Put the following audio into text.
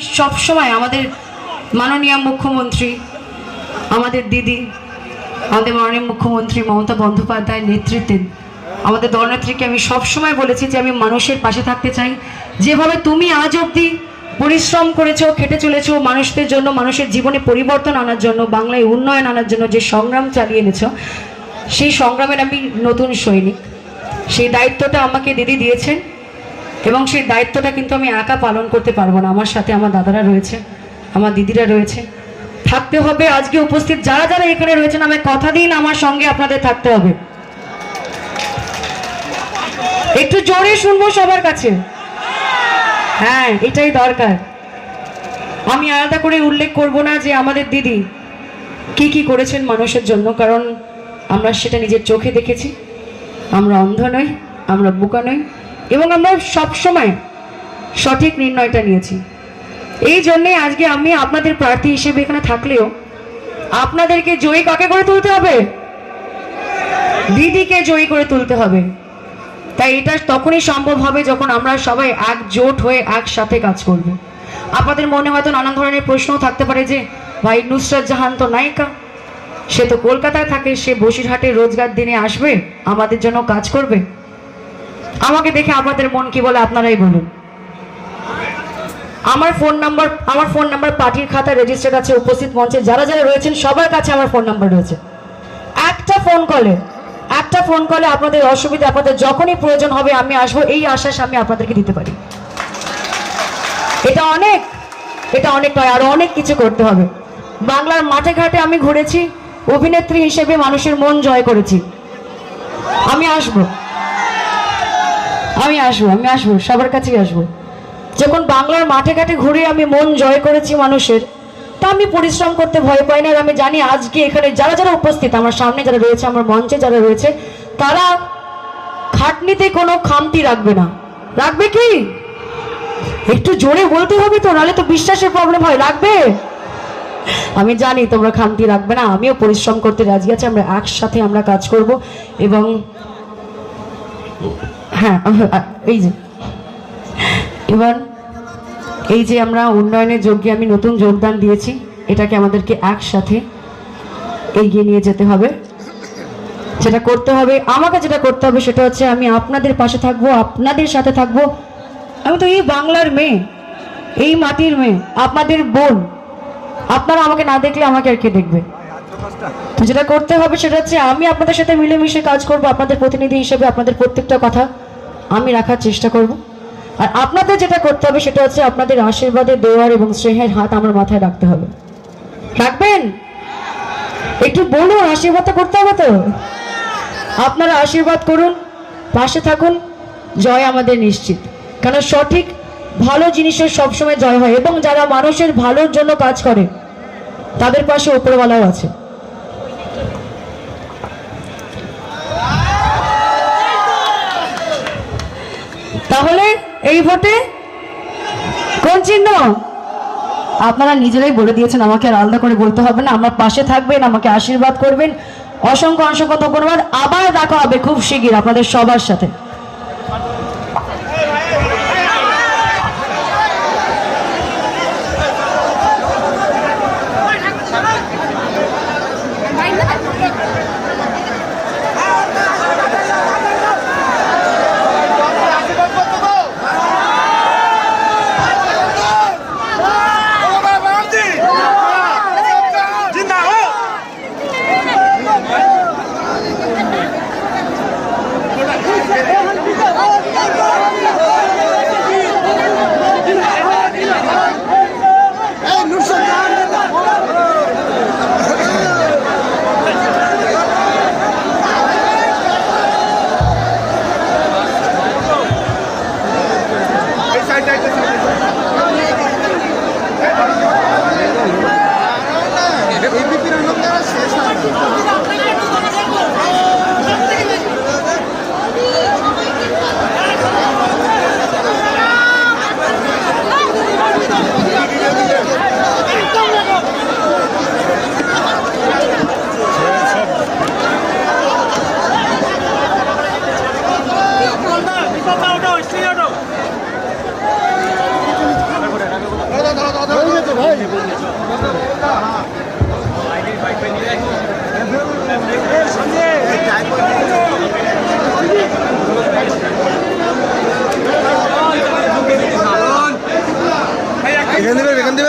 সবসময় আমাদের মাননীয় মুখ্যমন্ত্রী, আমাদের দিদি, আমাদের মাননীয় মুখ্যমন্ত্রী মমতা বন্দ্যোপাধ্যায়ের নেতৃত্বে, আমাদের দলনেত্রীকে আমি সবসময় বলেছি যে আমি মানুষের পাশে থাকতে চাই। যেভাবে তুমি আজ অবধি পরিশ্রম করেছ, খেটে চলেছো মানুষদের জন্য, মানুষের জীবনে পরিবর্তন আনার জন্য, বাংলায় উন্নয়ন আনার জন্য যে সংগ্রাম চালিয়ে এনেছ, সেই সংগ্রামের আমি নতুন সৈনিক। সেই দায়িত্বটা আমাকে দিদি দিয়েছেন। এবং সেই দায়িত্বটা কিন্তু আমি একা পালন করতে পারব না। আমার সাথে আমার দাদারা রয়েছে, আমার দিদিরা রয়েছে। থাকতে হবে, আজকে উপস্থিত যারা যারা এখানে রয়েছেন আমি কথা দিন, আমার সঙ্গে আপনাদের থাকতে হবে। একটু জোরে শুনব সবার কাছে? হ্যাঁ এটাই দরকার। আমি আলাদা করে উল্লেখ করব না যে আমাদের দিদি কি কি করেছেন মানুষের জন্য, কারণ আমরা সেটা নিজের চোখে দেখেছি। আমরা অন্ধ নই, আমরা বোকা নই। এবং আমরা সবসময় সঠিক নির্ণয়টা নিয়েছি। এই জন্যে আজকে আমি আপনাদের প্রার্থী হিসেবে এখানে থাকলেও আপনাদেরকে জয়ী কাকে করে তুলতে হবে? দিদিকে জয়ী করে তুলতে হবে। তাই এটা তখনই সম্ভব হবে যখন আমরা সবাই একজোট হয়ে একসাথে কাজ করব। আপনাদের মনে হয়তো নানান ধরনের প্রশ্নও থাকতে পারে যে, ভাই, নুসরাত জাহান তো নায়িকা। সে তো কলকাতায় থাকে, সে বসিরহাটে রোজগার দিনে আসবে, আমাদের জন্য কাজ করবে। আমাকে দেখে আপনাদের মন কি বলে আপনারাই বলুন। আমার ফোন নাম্বার, আমার ফোন নাম্বার পার্টির খাতা রেজিস্টার কাছে উপস্থিত মঞ্চে। যারা যারা রয়েছেন, সবার কাছে আমার ফোন নাম্বার রয়েছে। একটা ফোন কলে, একটা ফোন কলে আপনাদের অসুবিধা, আপনাদের যখনই প্রয়োজন হবে, আমি আসব। এই আশ্বাস আমি আপনাদেরকে দিতে পারি। এটা অনেক এটা অনেক নয়, আরও অনেক কিছু করতে হবে। বাংলার মাঠে ঘাটে আমি ঘুরেছি, অভিনেত্রী হিসেবে মানুষের মন জয় করেছি। আমি আসব। আমি আসব আমি আসব, সবার কাছেই আসব। যখন বাংলার মাঠে ঘাটে ঘুরে আমি মন জয় করেছি মানুষের, তা আমি পরিশ্রম করতে ভয় পাই না। আর আমি জানি আজকে এখানে যারা যারা উপস্থিত, আমার সামনে যারা রয়েছে, আমার মঞ্চে যারা রয়েছে, তারা খাটনিতে কোনো খামতি রাখবে না। রাখবে কি? একটু জোরে বলতে হবে তো, নাহলে তো বিশ্বাসের প্রবলেম হয়। রাখবে? আমি জানি তোমরা খামতি রাখবে না, আমিও পরিশ্রম করতে রাজি আছি, আমরা একসাথে আমরা কাজ করব এবং হ্যাঁ এই যে। এবার এই যে আমরা উন্নয়নের যোগ্যে আমি নতুন যোগদান দিয়েছি, এটাকে আমাদেরকে একসাথে এগিয়ে নিয়ে যেতে হবে। যেটা করতে হবে, আমাকে যেটা করতে হবে সেটা হচ্ছে আমি আপনাদের পাশে থাকব, আপনাদের সাথে থাকব। আমি তো এই বাংলার মেয়ে, এই মাটির মেয়ে, আপনাদের বোন। আপনারা আমাকে না দেখলে আমাকে আর কে দেখবে? তো যেটা করতে হবে সেটা হচ্ছে আমি আপনাদের সাথে মিলেমিশে কাজ করব, আপনাদের প্রতিনিধি হিসেবে, আপনাদের প্রত্যেকটা কথা। আমি রাখার চেষ্টা করব। আর আপনাদের যেটা করতে হবে সেটা হচ্ছে আপনাদের আশীর্বাদে দেওয়ার এবং স্নেহের হাত আমার মাথায় রাখতে হবে। রাখবেন? একটু বলুন আশীর্বাদটা করতে হবে তো। আপনারা আশীর্বাদ করুন, পাশে থাকুন, জয় আমাদের নিশ্চিত। কারণ সঠিক, ভালো জিনিসের সবসময় জয় হয় এবং যারা মানুষের ভালোর জন্য কাজ করে, তাদের পাশে ওপরওয়ালাও আছে। তাহলে এই ভোটে কোন চিহ্ন? আপনারা নিজেরাই বলে দিয়েছেন, আমাকে আর আলাদা করে বলতে হবে না। আমার পাশে থাকবেন, আমাকে আশীর্বাদ করবেন। অসংখ্য অসংখ্য ধন্যবাদ। আবার দেখা হবে খুব শিগগির আপনাদের সবার সাথে। এখান থেকে এখান থেকে